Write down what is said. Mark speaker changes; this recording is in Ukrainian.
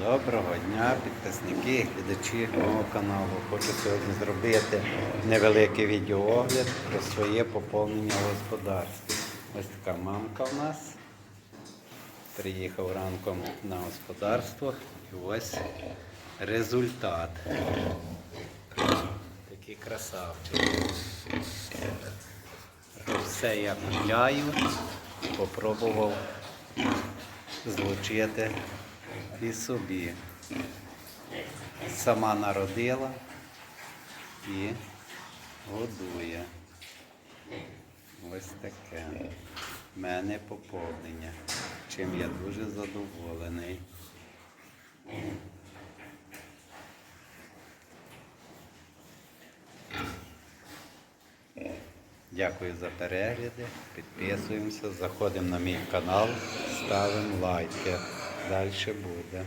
Speaker 1: Доброго дня, підписники, глядачі мого каналу. Хочу сьогодні зробити невеликий відеоогляд про своє поповнення в господарстві. Ось така мамка у нас. Приїхав ранком на господарство і ось результат. Такий красавчик. Все я купляю, попробував злучити і собі. Сама народила і годує. Ось таке. В мене поповнення, чим я дуже задоволений. Дякую за перегляди. Підписуємося, заходимо на мій канал, ставимо лайки. Далі буде.